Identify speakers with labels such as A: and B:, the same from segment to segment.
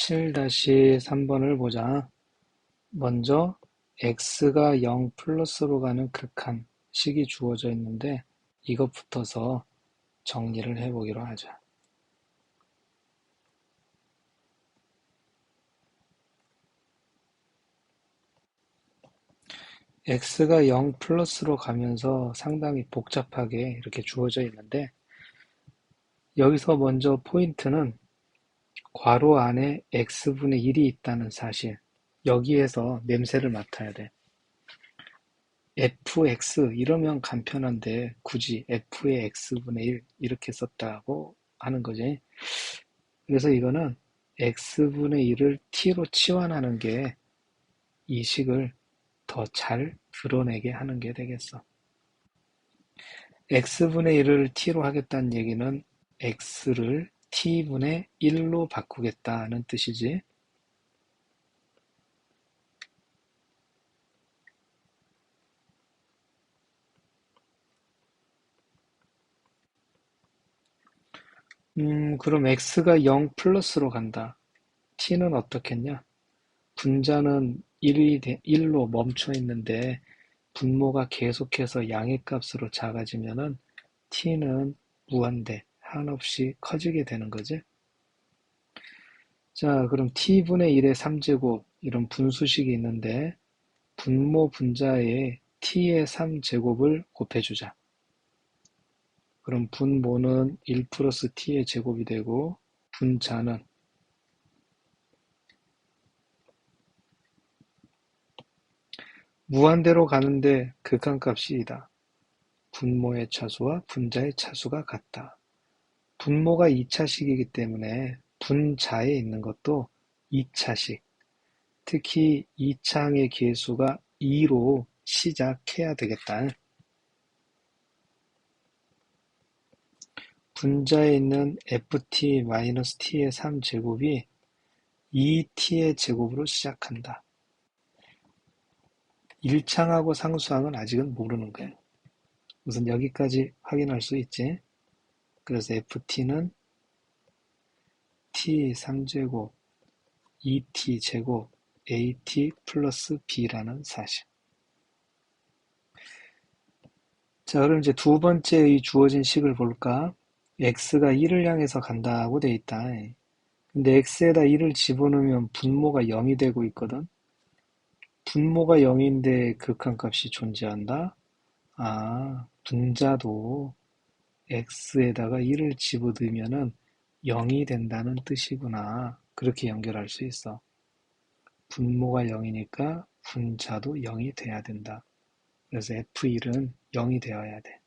A: 7-3번을 보자. 먼저 x가 0 플러스로 가는 극한 식이 주어져 있는데 이것부터서 정리를 해보기로 하자. x가 0 플러스로 가면서 상당히 복잡하게 이렇게 주어져 있는데 여기서 먼저 포인트는 괄호 안에 x분의 1이 있다는 사실 여기에서 냄새를 맡아야 돼. fx 이러면 간편한데 굳이 f의 x분의 1 이렇게 썼다고 하는 거지. 그래서 이거는 x분의 1을 t로 치환하는 게 이 식을 더 잘 드러내게 하는 게 되겠어. x분의 1을 t로 하겠다는 얘기는 x를 t분의 1로 바꾸겠다는 뜻이지. 음, 그럼 x가 0 플러스로 간다. t는 어떻겠냐? 분자는 1이 1로 멈춰 있는데 분모가 계속해서 양의 값으로 작아지면은 t는 무한대, 한없이 커지게 되는 거지. 자, 그럼 t분의 1의 3제곱 이런 분수식이 있는데 분모 분자에 t의 3제곱을 곱해주자. 그럼 분모는 1 플러스 t의 제곱이 되고 분자는 무한대로 가는데 극한값이 이다. 분모의 차수와 분자의 차수가 같다. 분모가 2차식이기 때문에 분자에 있는 것도 2차식. 특히 2차항의 개수가 2로 시작해야 되겠다. 분자에 있는 ft-t의 3제곱이 2t의 제곱으로 시작한다. 1창하고 상수항은 아직은 모르는 거야. 우선 여기까지 확인할 수 있지. 그래서 ft는 t 3제곱 2t 제곱 at 플러스 b라는 사실. 자, 그럼 이제 두 번째 이 주어진 식을 볼까? x가 1을 향해서 간다고 돼 있다. 근데 x에다 1을 집어넣으면 분모가 0이 되고 있거든. 분모가 0인데 극한값이 존재한다? 아, 분자도 x에다가 1을 집어넣으면은 0이 된다는 뜻이구나. 그렇게 연결할 수 있어. 분모가 0이니까 분자도 0이 돼야 된다. 그래서 f1은 0이 되어야 돼.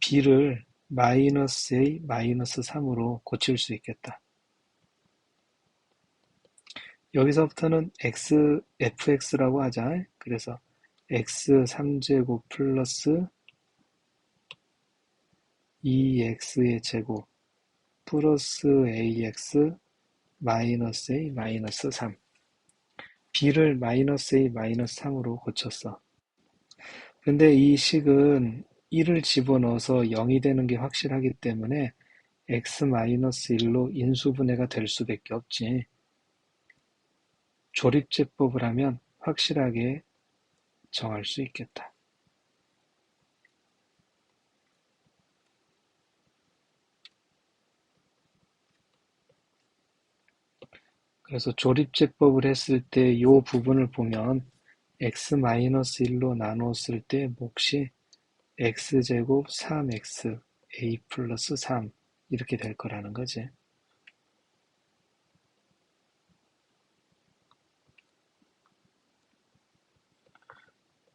A: b를 마이너스 a 마이너스 3으로 고칠 수 있겠다. 여기서부터는 x, fx라고 하자. 그래서 x 3제곱 플러스 2x의 제곱 플러스 ax 마이너스 a 마이너스 3 b를 마이너스 a 마이너스 3으로 고쳤어. 근데 이 식은 1을 집어넣어서 0이 되는 게 확실하기 때문에 x-1로 인수분해가 될 수밖에 없지. 조립제법을 하면 확실하게 정할 수 있겠다. 그래서 조립제법을 했을 때 이 부분을 보면 x-1로 나눴을 때 몫이 x제곱 3x a 플러스 3 이렇게 될 거라는 거지.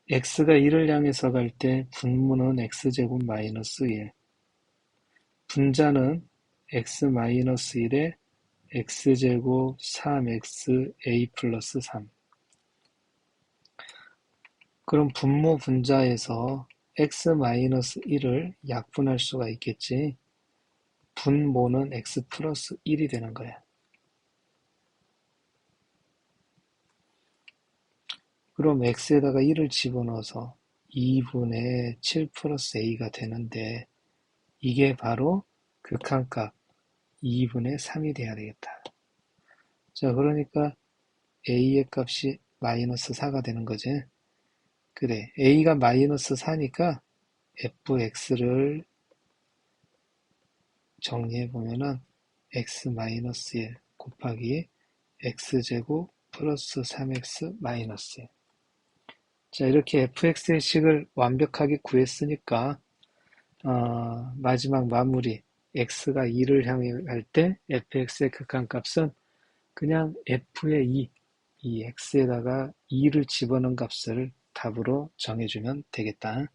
A: X가 1을 향해서 갈 때 분모는 x제곱 마이너스 1 분자는 x 마이너스 1에 x제곱 3x a 플러스 3 그럼 분모 분자에서 x-1을 약분할 수가 있겠지. 분모는 x 플러스 1이 되는 거야. 그럼 x에다가 1을 집어넣어서 2분의 7 플러스 a가 되는데 이게 바로 극한값 2분의 3이 돼야 되겠다. 자, 그러니까 a의 값이 마이너스 4가 되는 거지. 그래, a가 마이너스 4니까 fx를 정리해보면은 x 마이너스 1 곱하기 x제곱 플러스 3x 마이너스 1. 자, 이렇게 fx의 식을 완벽하게 구했으니까 어, 마지막 마무리 x가 2를 향해 갈 때 fx의 극한값은 그냥 f의 2, 이 x에다가 2를 집어넣은 값을 답으로 정해주면 되겠다.